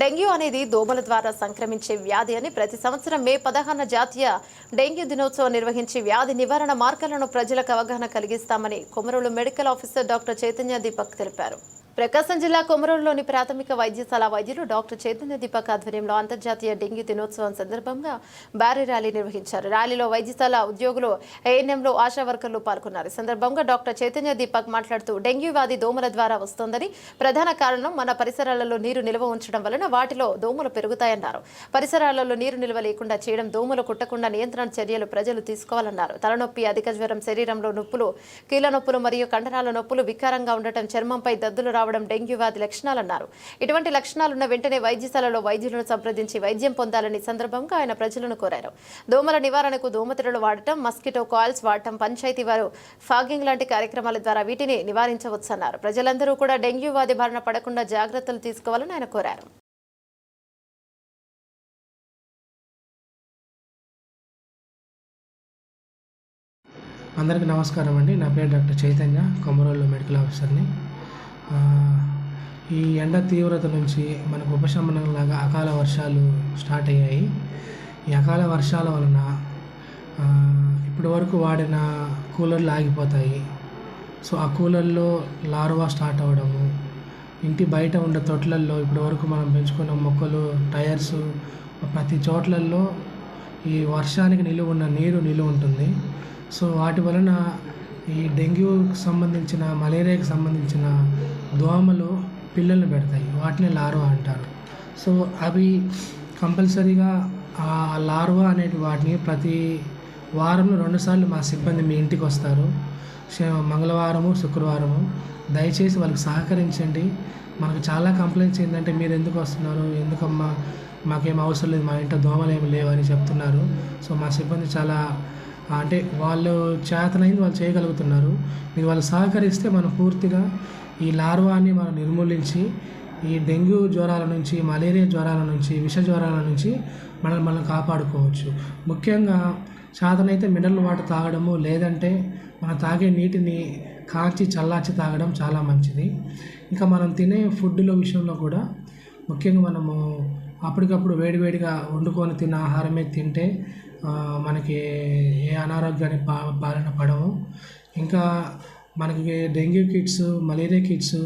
Dengue అనేది దోమల ద్వారా సంక్రమించే వ్యాధి అని ప్రతి సంవత్సరం మే పదహారున జాతీయ డెంగ్యూ దినోత్సవం నిర్వహించి వ్యాధి నివారణ మార్గాలను ప్రజలకు అవగాహన కలిగిస్తామని Komarolu medical officer doctor Chaitanya Deepak తెలిపారు. ప్రకాశం జిల్లా కొమరంలోని ప్రాథమిక వైద్యశాల వైద్యులు డాక్టర్ చైతన్య దీపక్ ఆధ్వర్యంలో అంతర్జాతీయ డెంగ్యూ దినోత్సవం సందర్భంగా భారీ ర్యాలీ నిర్వహించారు. ర్యాలీలో వైద్యశాల ఉద్యోగులు ఏఎన్ఎంలో ఆశా వర్కర్లు పాల్గొన్నారు. సందర్భంగా డాక్టర్ చైతన్య దీపక్ మాట్లాడుతూ డెంగ్యూ వ్యాధి దోమల ద్వారా వస్తోందని ప్రధాన కారణం మన పరిసరాలలో నీరు నిల్వ ఉంచడం వలన వాటిలో దోమలు పెరుగుతాయన్నారు. పరిసరాలలో నీరు నిల్వ లేకుండా చేయడం దోమలు కుట్టకుండా నియంత్రణ చర్యలు ప్రజలు తీసుకోవాలన్నారు. తలనొప్పి అధిక జ్వరం శరీరంలో నొప్పులు కీళ్ళ నొప్పులు మరియు కండరాల నొప్పులు వికారంగా ఉండటం చర్మంపై దద్దులు రావడం డెంగ్యూ వ్యాధి లక్షణాలన్నారు. ఇటువంటి లక్షణాలున్న వెంటనే వైద్యశాలలో వైద్యులను సంప్రదించి వైద్యం పొందాలని సందర్భంగా ఆయన ప్రజలను కోరారు. దోమల నివారణకు దోమతెరలు వాడటం మస్కిటో కాయిల్స్ వాడటం పంచాయతీ వారు ఫాగింగ్ లాంటి కార్యక్రమాల ద్వారా వీటిని నివారించవచ్చన్నారు. ప్రజలందరూ కూడా డెంగ్యూ వ్యాధి బారిన పడకుండా జాగ్రత్తలు తీసుకోవాలని ఆయన కోరారు. అందరికీ నమస్కారం అండి. నా పేరు డాక్టర్ చైతన్య కొమరోలు మెడికల్ ఆఫీసర్ని. ఈ ఎండ తీవ్రత నుంచి మనకు ఉపశమనం లాగా అకాల వర్షాలు స్టార్ట్ అయ్యాయి. ఈ అకాల వర్షాల వలన ఇప్పటి వరకు వాడిన కూలర్లు ఆగిపోతాయి. సో ఆ కూలర్లో లార్వా స్టార్ట్ అవ్వడము ఇంటి బయట ఉండే తొట్లల్లో ఇప్పటి వరకు మనం పెంచుకున్న మొక్కలు టైర్స్ ప్రతి చోట్లల్లో ఈ వర్షానికి నిలువ ఉన్న నీరు నిలువ ఉంటుంది. సో వాటి వలన ఈ డెంగ్యూకి సంబంధించిన మలేరియాకి సంబంధించిన దోమలు పిల్లల్ని పెడతాయి. వాటిని లార్వా అంటారు. సో అవి కంపల్సరీగా ఆ లార్వా అనేటి వాటిని ప్రతి వారంలో రెండుసార్లు మా సిబ్బంది మీ ఇంటికి వస్తారు. మంగళవారము శుక్రవారము. దయచేసి వాళ్ళకి సహకరించండి. మనకు చాలా కంప్లైంట్స్ ఏంటంటే మీరు ఎందుకు వస్తున్నారు? ఎందుకమ్మా? మాకేం అవసరం లేదు. మా ఇంట్లో దోమలు ఏమి లేవని చెప్తున్నారు. సో మా సిబ్బంది చాలా అంటే వాళ్ళు చేతనైంది వాళ్ళు చేయగలుగుతున్నారు. మీరు వాళ్ళు సహకరిస్తే మనం పూర్తిగా ఈ లార్వాని మనం నిర్మూలించి ఈ డెంగ్యూ జ్వరాల నుంచి మలేరియా జ్వరాల నుంచి విష జ్వరాల నుంచి మనల్ని మనం కాపాడుకోవచ్చు. ముఖ్యంగా చేతనైతే మినరల్ వాటర్ తాగడము లేదంటే మనం తాగే నీటిని కాచి చల్లార్చి తాగడం చాలా మంచిది. ఇంకా మనం తినే ఫుడ్లో విషయంలో కూడా ముఖ్యంగా మనము అప్పటికప్పుడు వేడివేడిగా వండుకొని తిన్న ఆహారమే తింటే మనకి ఏ అనారోగ్యాన్ని బా బారిన పడము. ఇంకా మనకి డెంగ్యూ కిట్స్ మలేరియా కిట్స్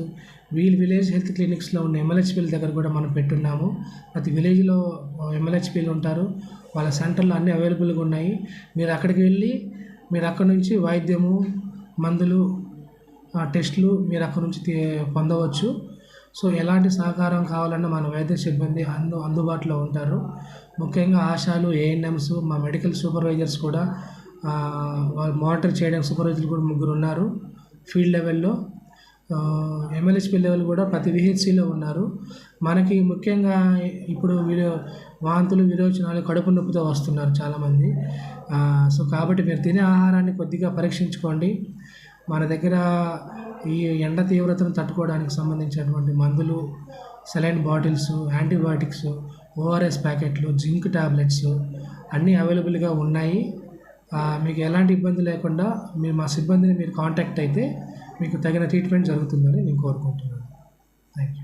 వీల్ విలేజ్ హెల్త్ క్లినిక్స్లో ఉన్న ఎంఎల్హెచ్పీల దగ్గర కూడా మనం పెట్టున్నాము. ప్రతి విలేజ్లో ఎంఎల్హెచ్పీలు ఉంటారు. వాళ్ళ సెంటర్లో అన్నీ అవైలబుల్గా ఉన్నాయి. మీరు అక్కడికి వెళ్ళి మీరు అక్కడ నుంచి వైద్యము మందులు టెస్టులు మీరు అక్కడ నుంచి తీ- పొందవచ్చు. సో ఎలాంటి సహకారం కావాలన్నా మన వైద్య సిబ్బంది అందు అందుబాటులో ఉంటారు. ముఖ్యంగా ఆశాలు ఏఎన్ఎంస్ మా మెడికల్ సూపర్వైజర్స్ కూడా వాళ్ళు మానిటర్ చేయడానికి సూపర్వైజర్లు కూడా ముగ్గురు ఉన్నారు. ఫీల్డ్ లెవెల్లో ఎమ్మెల్యేస్పీ లెవెల్ కూడా ప్రతి విహెచ్సిలో ఉన్నారు. మనకి ముఖ్యంగా ఇప్పుడు వీరో వాంతులు విరోచనాలు కడుపు నొప్పితో వస్తున్నారు చాలామంది. సో కాబట్టి మీరు తినే ఆహారాన్ని కొద్దిగా పరీక్షించుకోండి. మన దగ్గర ఈ ఎండ తీవ్రతను తట్టుకోవడానికి సంబంధించినటువంటి మందులు సెలైన్ బాటిల్స్ యాంటీబయాటిక్స్ ఓఆర్ఎస్ ప్యాకెట్లు జింక్ టాబ్లెట్స్ అన్నీ అవైలబుల్గా ఉన్నాయి. మీకు ఎలాంటి ఇబ్బంది లేకుండా మీరు మా సిబ్బందిని మీరు కాంటాక్ట్ అయితే మీకు తగిన ట్రీట్మెంట్ జరుగుతుందని నేను కోరుకుంటున్నాను. Thank you